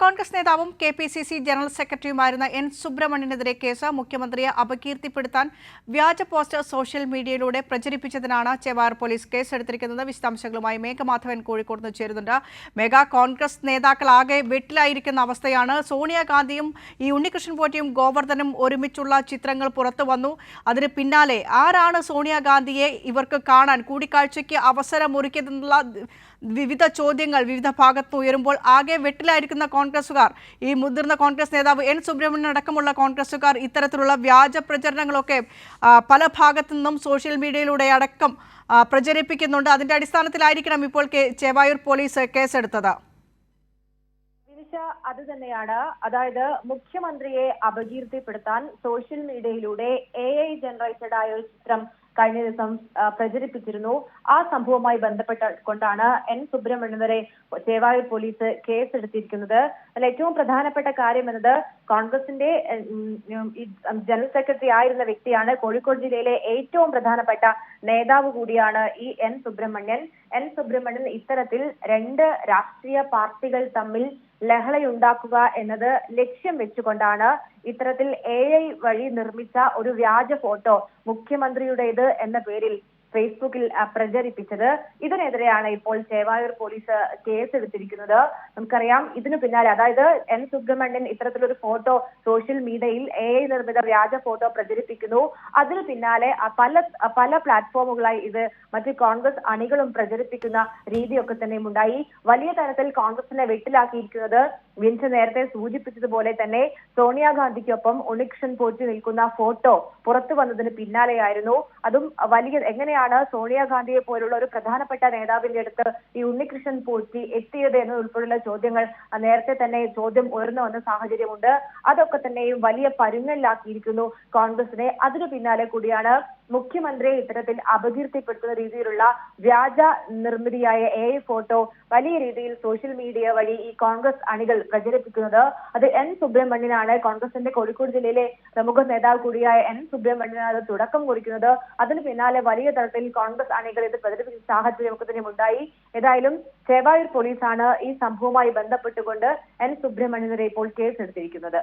കോൺഗ്രസ് നേതാവും K P C C general സെക്രട്ടറിയുമായിരുന്ന N സുബ്രഹ്മണ്യനെതിരെ case മുഖ്യമന്ത്രിയെ അപകീർത്തിപ്പെടുത്താൻ വ്യാജ പോസ്റ്റർ സോഷ്യൽ മീഡിയയിലൂടെ പ്രചരിപ്പിച്ചതിനാണ് ചെവാർ പോലീസ് കേസെടുത്തിരിക്കുന്നത്. വിശദാംശങ്ങളുമായി മേഘമാധവൻ കോഴിക്കോട് നിന്ന് ചേരുന്നുണ്ട്. മെഗാ കോൺഗ്രസ് നേതാക്കളാകെ വെട്ടിലായിരിക്കുന്ന അവസ്ഥയാണ്. സോണിയാഗാന്ധിയും ഈ ഉണ്ണികൃഷ്ണൻ പോറ്റിയും ഗോവർദ്ധനും ഒരുമിച്ചുള്ള ചിത്രങ്ങൾ പുറത്തു വന്നു. അതിന് പിന്നാലെ ആരാണ് സോണിയാഗാന്ധിയെ ഇവർക്ക് കാണാൻ കൂടിക്കാഴ്ചയ്ക്ക് അവസരമൊരുക്കിയതെന്നുള്ള വിവിധ ചോദ്യങ്ങൾ വിവിധ ഭാഗത്ത് ഉയരുമ്പോൾ ആകെ വെട്ടിലായിരിക്കുന്ന കോൺഗ്രസുകാർ ഈ മുതിർന്ന കോൺഗ്രസ് നേതാവ് എൻ സുബ്രഹ്മണ്യൻ അടക്കമുള്ള കോൺഗ്രസുകാർ ഇത്തരത്തിലുള്ള വ്യാജ പ്രചരണങ്ങളൊക്കെ പല ഭാഗത്തു നിന്നും സോഷ്യൽ മീഡിയയിലൂടെ അടക്കം പ്രചരിപ്പിക്കുന്നുണ്ട്. അതിന്റെ അടിസ്ഥാനത്തിലായിരിക്കണം ഇപ്പോൾ ചേവായൂർ പോലീസ് കേസെടുത്തത്. അത് തന്നെയാണ്. അതായത് മുഖ്യമന്ത്രിയെ അപകീർത്തിപ്പെടുത്താൻ സോഷ്യൽ മീഡിയയിലൂടെ എ ഐ ജനറേറ്റഡ് ആയ ഒരു ചിത്രം കഴിഞ്ഞ ദിവസം പ്രചരിപ്പിച്ചിരുന്നു. ആ സംഭവവുമായി ബന്ധപ്പെട്ട കൊണ്ടാണ് എൻ. സുബ്രഹ്മണ്യനെതിരെ ചേവായൂർ പോലീസ് കേസെടുത്തിരിക്കുന്നത്. അതിൽ ഏറ്റവും പ്രധാനപ്പെട്ട കാര്യം എന്നത് കോൺഗ്രസിന്റെ ജനറൽ സെക്രട്ടറി ആയിരുന്ന വ്യക്തിയാണ്. കോഴിക്കോട് ജില്ലയിലെ ഏറ്റവും പ്രധാനപ്പെട്ട നേതാവ് കൂടിയാണ് ഈ എൻ. സുബ്രഹ്മണ്യൻ. എൻ. സുബ്രഹ്മണ്യൻ ഇത്തരത്തിൽ രണ്ട് രാഷ്ട്രീയ പാർട്ടികൾ തമ്മിൽ ലഹളയുണ്ടാക്കുക എന്നത് ലക്ഷ്യം വെച്ചുകൊണ്ടാണ് ഇത്തരത്തിൽ എ വഴി നിർമ്മിച്ച ഒരു വ്യാജ ഫോട്ടോ മുഖ്യമന്ത്രിയുടേത് എന്ന പേരിൽ ഫേസ്ബുക്കിൽ പ്രചരിപ്പിച്ചത്. ഇതിനെതിരെയാണ് ഇപ്പോൾ ചേവായൂർ പോലീസ് കേസെടുത്തിരിക്കുന്നത്. നമുക്കറിയാം ഇതിനു പിന്നാലെ അതായത് എൻ സുബ്രഹ്മണ്യൻ ഇത്തരത്തിലൊരു ഫോട്ടോ സോഷ്യൽ മീഡിയയിൽ എ ഐ നിർമ്മിത വ്യാജ ഫോട്ടോ പ്രചരിപ്പിക്കുന്നു. അതിനു പിന്നാലെ പല പല പ്ലാറ്റ്ഫോമുകളായി ഇത് മറ്റ് കോൺഗ്രസ് അണികളും പ്രചരിപ്പിക്കുന്ന രീതിയൊക്കെ തന്നെയും ഉണ്ടായി. വലിയ തരത്തിൽ കോൺഗ്രസിനെ വെട്ടിലാക്കിയിരിക്കുന്നത് വിൻസ് നേരത്തെ സൂചിപ്പിച്ചതുപോലെ തന്നെ സോണിയാഗാന്ധിക്കൊപ്പം ഉണിക്ഷൻ പോറ്റി നിൽക്കുന്ന ഫോട്ടോ പുറത്തു വന്നതിന് പിന്നാലെയായിരുന്നു. അതും വലിയ എങ്ങനെയാണ് സോണിയാഗാന്ധിയെ പോലുള്ള ഒരു പ്രധാനപ്പെട്ട നേതാവിന്റെ അടുത്ത് ഈ ഉണ്ണികൃഷ്ണൻ പോറ്റി എത്തിയത് എന്നതുൾപ്പെടെയുള്ള ചോദ്യങ്ങൾ നേരത്തെ തന്നെ ചോദ്യം ഉയർന്നു വന്ന സാഹചര്യമുണ്ട്. അതൊക്കെ തന്നെയും വലിയ പരുങ്ങലിലാക്കിയിരിക്കുന്നു കോൺഗ്രസിനെ. അതിനു പിന്നാലെ കൂടിയാണ് മുഖ്യമന്ത്രിയെ ഇത്തരത്തിൽ അപകീർത്തിപ്പെടുത്തുന്ന രീതിയിലുള്ള വ്യാജ നിർമ്മിതിയായ എ ഫോട്ടോ വലിയ രീതിയിൽ സോഷ്യൽ മീഡിയ വഴി ഈ കോൺഗ്രസ് അണികൾ പ്രചരിപ്പിക്കുന്നത്. അത് എൻ സുബ്രഹ്മണ്യനാണ്. കോൺഗ്രസിന്റെ കോഴിക്കോട് ജില്ലയിലെ പ്രമുഖ നേതാവ് കൂടിയായ എൻ സുബ്രഹ്മണ്യനാണ് അത് തുടക്കം കുറിക്കുന്നത്. അതിന് പിന്നാലെ വലിയ തരത്തിൽ കോൺഗ്രസ് അണികൾ ഇത് പ്രചരിപ്പിച്ച സാഹചര്യമൊക്കെ തന്നെ ഉണ്ടായി. ഏതായാലും ചേവായൂർ പോലീസാണ് ഈ സംഭവവുമായി ബന്ധപ്പെട്ടുകൊണ്ട് എൻ സുബ്രഹ്മണ്യനെതിരെ ഇപ്പോൾ കേസെടുത്തിരിക്കുന്നത്.